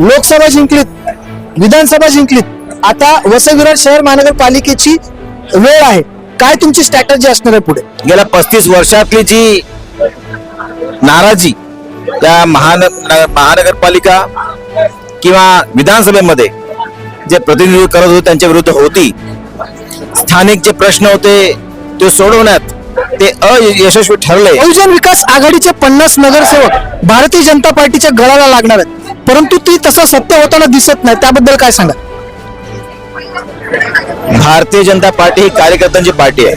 लोकसभा जिंकलीत विधानसभा जिंकलीत. आता वसई विरार शहर महानगरपालिकेची वेळ आहे. काय तुमची स्ट्रॅटजी असणार आहे पुढे? गेल्या पस्तीस वर्षातली जी नाराजी त्या महान महानगरपालिका किंवा विधानसभेमध्ये जे प्रतिनिधित्व करत होते त्यांच्या विरुद्ध होती. स्थानिक जे प्रश्न होते ते सोडवण्यात ते अयशस्वी ठरले. बहुजन विकास आघाडीचे पन्नास नगरसेवक भारतीय जनता पार्टीच्या गळाला लागणार आहेत. परंतु ती तसं सत्य होताना दिसत नाही. त्याबद्दल काय सांगा? भारतीय जनता पार्टी ही कार्यकर्त्यांची पार्टी आहे.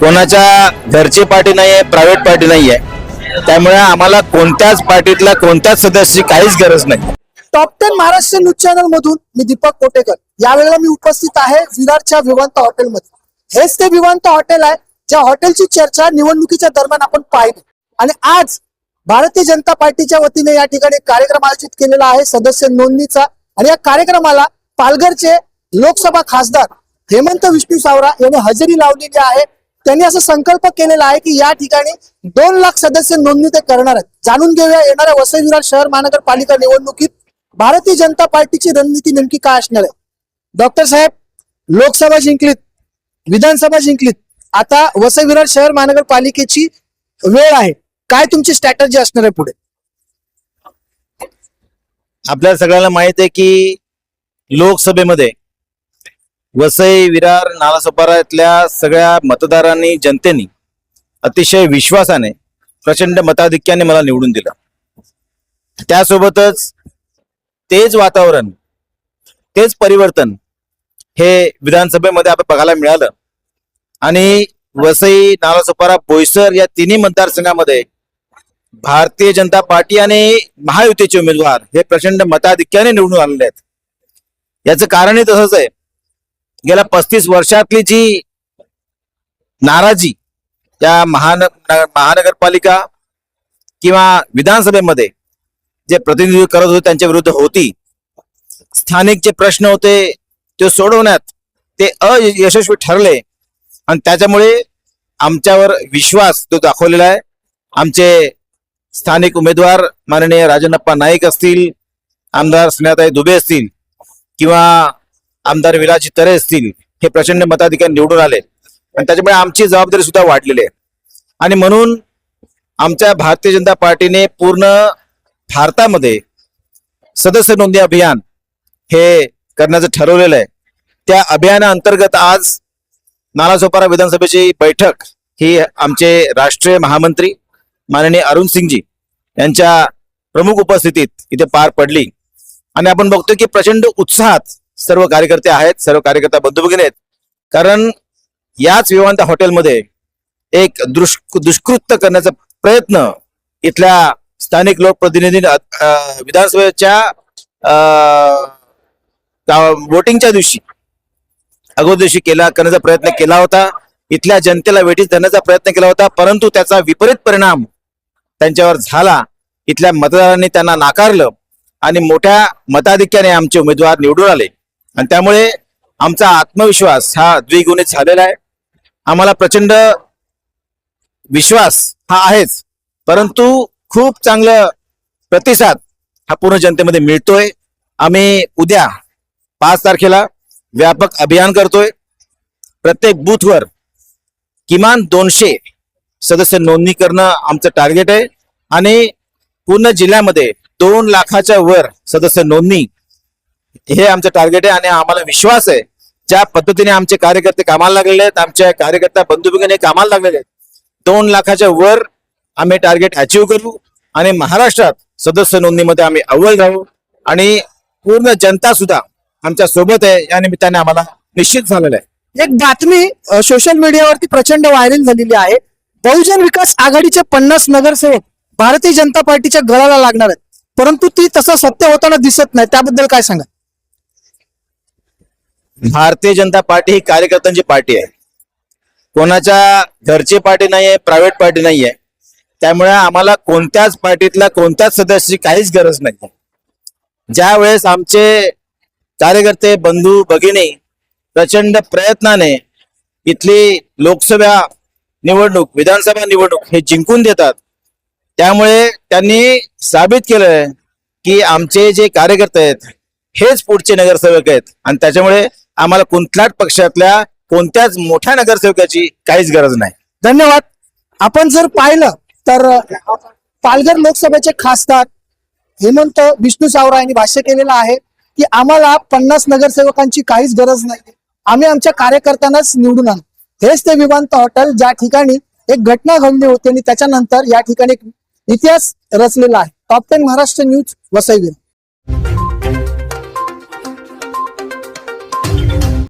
कोणाच्या घरची पार्टी नाही आहे प्रायव्हेट पार्टी नाही आहे त्यामुळे आम्हाला कोणत्याच पार्टीतल्या कोणत्याच सदस्याची काहीच गरज नाही. Top ten Maharashtra news channel मधून मी दीपक कोटेकर. यावेळेला मी उपस्थित आहे विरारच्या विवांत हॉटेलमध्ये. हेच ते विवांत हॉटेल आहे ज्या हॉटेलची चर्चा निवडणुकीच्या दरम्यान आपण पाहिली. आणि आज भारतीय जनता पार्टीच्या वतीने या ठिकाणी कार्यक्रम आयोजित केलेला आहे. सदस्य नोंदणीचा. आणि या कार्यक्रमाला पालघरचे लोकसभा खासदार हेमंत विष्णू सावरा यांनी हजेरी लावलेली आहे. त्यांनी असं संकल्प केलेला आहे की या ठिकाणी दोन लाख सदस्य नोंदणी ते करणार आहेत. जाणून घेऊया येणाऱ्या वसई विरार शहर महानगरपालिका निवडणुकीत भारतीय जनता पार्टीची रणनीती नेमकी काय असणार आहे? डॉक्टर साहेब लोकसभा जिंकलीत विधानसभा जिंकलीत. आता वसई विरार शहर महानगरपालिकेची वेळ आहे. काय तुमची स्ट्रॅटजी असणार आहे पुढे? आपल्या सगळ्यांना माहीत आहे की लोकसभेमध्ये वसई विरार नालासोपारातल्या सगळ्या मतदारांनी जनतेनी अतिशय विश्वासाने प्रचंड मताधिक्याने मला निवडून दिलं. त्यासोबतच तेच वातावरण तेच परिवर्तन हे विधानसभेमध्ये आपण बघायला मिळालं. आणि वसई नालासोपारा बोईसर या तिन्ही मतदारसंघामध्ये भारतीय जनता पार्टी आणि महायुतीचे उमेदवार हे प्रचंड मताधिक्याने निवडून आलेले आहेत. याचं कारणही तसंच आहे. गेल्या पस्तीस वर्षातली जी नाराजी या महान महानगरपालिका किंवा विधानसभेमध्ये जे प्रतिनिधित्व करत होते त्यांच्या विरुद्ध होती स्थानिक जे प्रश्न होते ते सोडवण्यात ते अयशस्वी ठरले. आणि त्याच्यामुळे आमच्यावर विश्वास तो दाखवलेला आहे आमचे स्थानिक उमेदवार माननीय राजनप्पा नाईक असतील आमदार स्नेहाताई दुबे असतील किंवा आमदार विलाजी तरे असतील हे प्रचंड मताधिकारी निवडून आले. आणि त्याच्यामुळे आमची जबाबदारी सुद्धा वाढलेली आहे. आणि म्हणून आमच्या भारतीय जनता पार्टीने पूर्ण भारतामध्ये सदस्य नोंदणी अभियान हे करण्याचं ठरवलेलं आहे. त्या अभियानाअंतर्गत आज नालासोपारा विधानसभेची बैठक ही आमचे राष्ट्रीय महामंत्री माननीय अरुण सिंगजी यांच्या प्रमुख उपस्थितीत इथे पार पडली. आणि आपण बघतो की प्रचंड उत्साहात सर्व कार्यकर्ते आहेत सर्व कार्यकर्ता बंधू भगिनी आहेत. कारण याच विवांत हॉटेलमध्ये एक दुष् दुष्कृत्य करण्याचा प्रयत्न इथल्या स्थानिक लोकप्रतिनिधी विधानसभेच्या अं, वोटिंगच्या दिवशी अगोदर दिवशी केला करण्याचा प्रयत्न केला होता. इथल्या जनतेला वेठीस धरण्याचा प्रयत्न केला होता परंतु त्याचा विपरीत परिणाम त्यांच्यावर झाला. इथल्या मतदारांनी त्यांना नाकारलं आणि मोठ्या मताधिक्याने आमचे उमेदवार निवडून आले. आणि त्यामुळे आमचा आत्मविश्वास हा द्विगुणित झालेला आहे. आम्हाला प्रचंड विश्वास हा आहेच. परंतु खूप चांगलं प्रतिसाद हा पूर्ण जनतेमध्ये मिळतोय. आम्ही उद्या पाच तारखेला व्यापक अभियान करतोय. प्रत्येक बूथवर किमान दोनशे सदस्य नोंदणी करणं आमचं टार्गेट आहे. आणि पूर्ण जिल्ह्यामध्ये दोन लाखाच्या वर सदस्य नोंदणी हे आमचं टार्गेट आहे. आणि आम्हाला विश्वास आहे ज्या पद्धतीने आमचे कार्यकर्ते कामाला लागलेले आहेत आमच्या कार्यकर्ता बंधू भगिनी कामाला लागलेले आहेत दोन लाखाच्या वर आम्ही टार्गेट अचीव्ह करू आणि महाराष्ट्रात सदस्य नोंदणीमध्ये आम्ही अव्वल राहू. आणि पूर्ण जनता सुद्धा आमच्यासोबत आहे. या निमित्ताने आम्हाला निश्चित झालेलं आहे. एक बातमी सोशल मीडियावरती प्रचंड व्हायरल झालेली आहे. बहुजन विकास आघाडीचे पन्नास नगरसेवक भारतीय जनता पार्टीच्या गळाला लागणार आहेत. परंतु ती तसं सत्य होताना दिसत नाही. त्याबद्दल काय सांगा? भारतीय जनता पार्टी ही कार्यकर्त्यांची पार्टी आहे. कोणाच्या घरची पार्टी नाही आहे प्रायव्हेट पार्टी नाही आहे त्यामुळे आम्हाला कोणत्याच पार्टीतल्या कोणत्याच सदस्याची काहीच गरज नाही ज्या वेळेस आमचे कार्यकर्ते बंधू भगिनी प्रचंड प्रयत्नाने इथली लोकसभा निवडणूक विधानसभा निवडणूक हे जिंकून देतात. त्यामुळे त्यांनी साबित केलंय की आमचे जे कार्यकर्ते आहेत हेच पुढचे नगरसेवक आहेत. आणि त्याच्यामुळे आम्हाला कोणत्याच पक्षातल्या कोणत्याच मोठ्या नगरसेवकाची काहीच गरज नाही. धन्यवाद. आपण जर पाहिलं तर पालघर लोकसभेचे खासदार हेमंत विष्णू सावरा यांनी भाष्य केलेलं आहे की आम्हाला पन्नास नगरसेवकांची काहीच गरज नाही. आम्ही आमच्या कार्यकर्त्यांनाच निवडून आणतो. हेच ते विमानतळ हॉटेल ज्या ठिकाणी एक घटना घडली होती आणि त्याच्यानंतर या ठिकाणी एक इतिहास रचलेला आहे. Top ten Maharashtra news वसईवीर